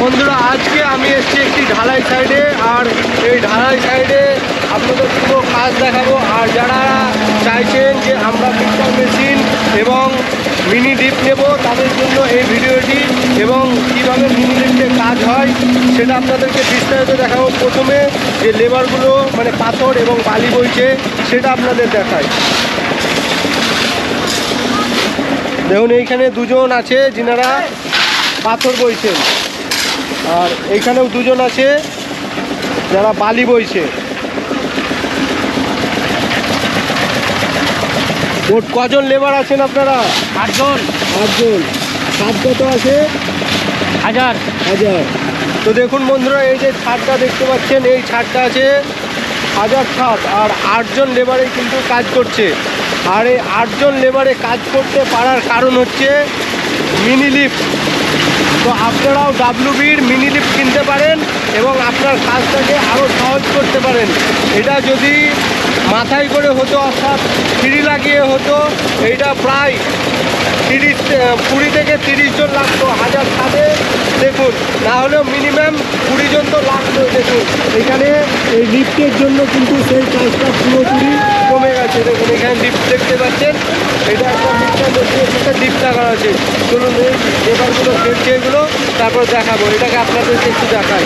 বন্ধুরা, আজকে আমি এসেছি একটি ঢালাই সাইডে, আর এই ঢালাই সাইডে আপনাদের পুরো কাজ দেখাবো। আর যারা চাইছেন যে আমরা মিক্সার মেশিন এবং মিনি ডিপ নেব, তাদের জন্য এই ভিডিওটি এবং কীভাবে মিনি ডিপে কাজ হয়, সেটা আপনাদেরকে বিস্তারিত দেখাবো। প্রথমে যে লেবারগুলো মানে পাথর এবং বালি বইছে, সেটা আপনাদের দেখায় দেখুন, এইখানে দুজন আছে, যিনারা পাথর বইছেন। আর এইখানেও দুজন আছে যারা বালি বইছে। মোট কজন লেবার আছেন আপনারা? আটজন আটজন সাত কত আছে? হাজার। হাজার। তো দেখুন বন্ধুরা এই যে ছাদটা দেখতে পাচ্ছেন এই ছাদটা আছে হাজার ছাদ আর আটজন লেবারে কিন্তু কাজ করছে। আর এই আটজন লেবারে কাজ করতে পারার কারণ হচ্ছে মিনি লিফট। তো আপনারাও ডাব্লুবির মিনি লিফট কিনতে পারেন এবং আপনার কাজটাকে আরও সহজ করতে পারেন। এটা যদি মাথায় করে হতো, অর্থাৎ ফ্রি লাগিয়ে হতো, এইটা প্রায় তিরিশ, কুড়ি থেকে তিরিশ জন লাগতো, হাজার সাথে। দেখুন, না হলেও মিনিমাম কুড়ি জন তো লাগতো, দেখুন। এখানে এই লিফটের জন্য কিন্তু সেই কাজটা পুরোপুরি কমে এখানে ডিপ দেখতে পাচ্ছেন। এটা একটা লিফটের বসিয়ে একটা লিফট লাগানো আছে চলুন এই লেবারগুলো ফেলছে এগুলো তারপর দেখাবো। এটাকে আপনাদেরকে একটু দেখাই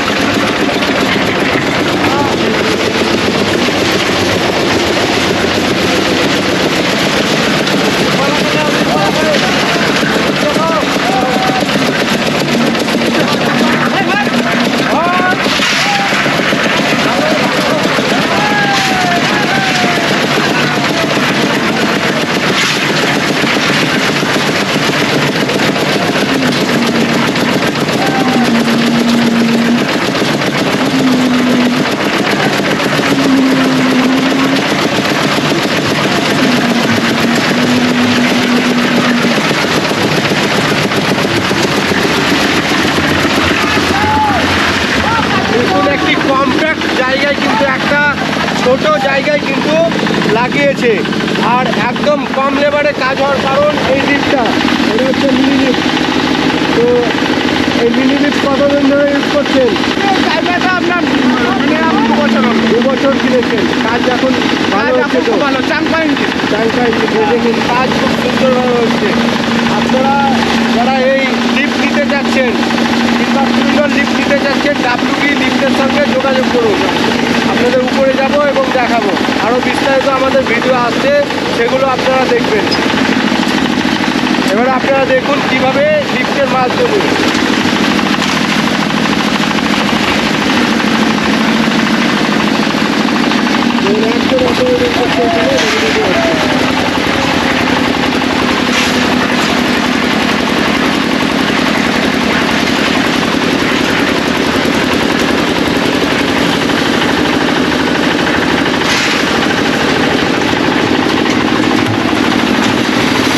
দেখুন একটি কমপ্যাক্ট জায়গায় কিন্তু একটা ছোট জায়গায় কিন্তু লাগিয়েছে। আর একদম কম লেবারে কাজ হওয়ার কারণ এই লিফটটা। এটা হচ্ছে মিনি তো এই লিফট কতদিন ধরে ইউজ করছেন? জায়গাটা আপনার দু বছর কিনেছেন। কাজ এখন ভালো হচ্ছে তো? ভালো চাংকাই দেখুন কাজ খুব সুন্দরভাবে হচ্ছে। আপনারা যারা এই লিফট নিতে যাচ্ছেন কিংবা সুন্দর লিফট নিতে যাচ্ছেন ডাব্লিউবি লিফটের সঙ্গে যোগাযোগ করুন। আপনাদের উপরে যাব এবং দেখাবো। আরও বিস্তারিত আমাদের ভিডিও আসছে, সেগুলো আপনারা দেখবেন। এবারে আপনারা দেখুন কীভাবে লিফটের মাছ ধরুন একদম অটোমেটিক করতে হচ্ছে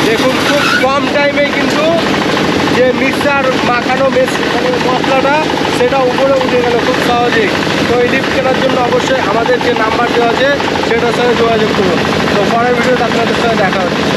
দেখুন খুব কম টাইমে কিন্তু যে মিক্সার মাখানো মানে মশলাটা, সেটা উপরে উঠে গেল খুব সহজেই। তো এই লিফ্ট কেনার জন্য অবশ্যই আমাদের যে নাম্বার দেওয়া আছে, সেটার সঙ্গে যোগাযোগ করুন। তো পরের ভিডিওটা আপনাদের সঙ্গে দেখা হচ্ছে।